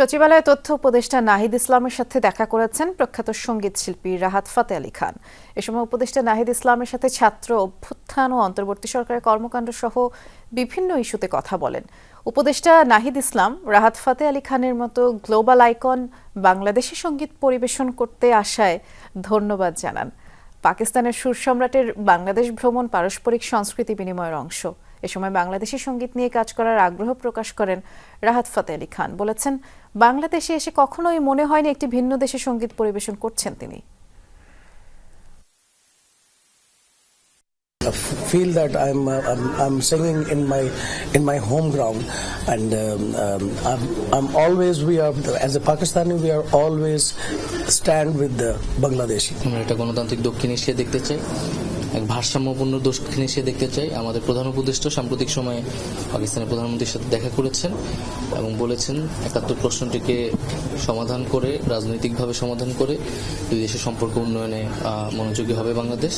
সচিবালয়ে তথ্য উপদেষ্টা নাহিদ ইসলামের সাথে দেখা করেছেন প্রখ্যাত সংগীত শিল্পী রাহাত ফাতে আলী খান। এ সময় উপদেষ্টা নাহিদ ইসলামের সাথে ছাত্র অভ্যুত্থান ও অন্তর্বর্তী সরকারের কর্মকাণ্ড সহ বিভিন্ন ইস্যুতে কথা বলেন। উপদেষ্টা নাহিদ ইসলাম রাহাত ফাতে আলী খানের মতো গ্লোবাল আইকন বাংলাদেশি সংগীত পরিবেশন করতে আসায় ধন্যবাদ জানান। পাকিস্তানের সুর সম্রাটের বাংলাদেশ ভ্রমণ পারস্পরিক সংস্কৃতি বিনিময়ের অংশ। এ সময় বাংলাদেশি সংগীত নিয়ে কাজ করার আগ্রহ প্রকাশ করেন রাহাত ফাতে আলী খান। বলেছেন বাংলাদেশে এসে কখনোই মনে হয়নি একটি ভিন্ন দেশে সংগীত পরিবেশন করছেন তিনি feel that I'm, uh, I'm I'm singing in my in my home ground, and um, um, I'm, I'm always we are as a Pakistani we are always stand with the Bangladeshi. আমরা একটা গণতান্ত্রিক দক্ষিণ Asia দেখতে চাই এক ভারসাম্যপূর্ণ দক্ষিণ সে দেখতে চাই আমাদের প্রধান উপদেষ্টা সাম্প্রতিক সময়ে পাকিস্তানের প্রধানমন্ত্রীর সাথে দেখা করেছেন এবং বলেছেন, একাত্তর প্রশ্নটিকে সমাধান করে, রাজনৈতিকভাবে সমাধান করে দুই দেশের সম্পর্ক উন্নয়নে মনোযোগী হবে বাংলাদেশ।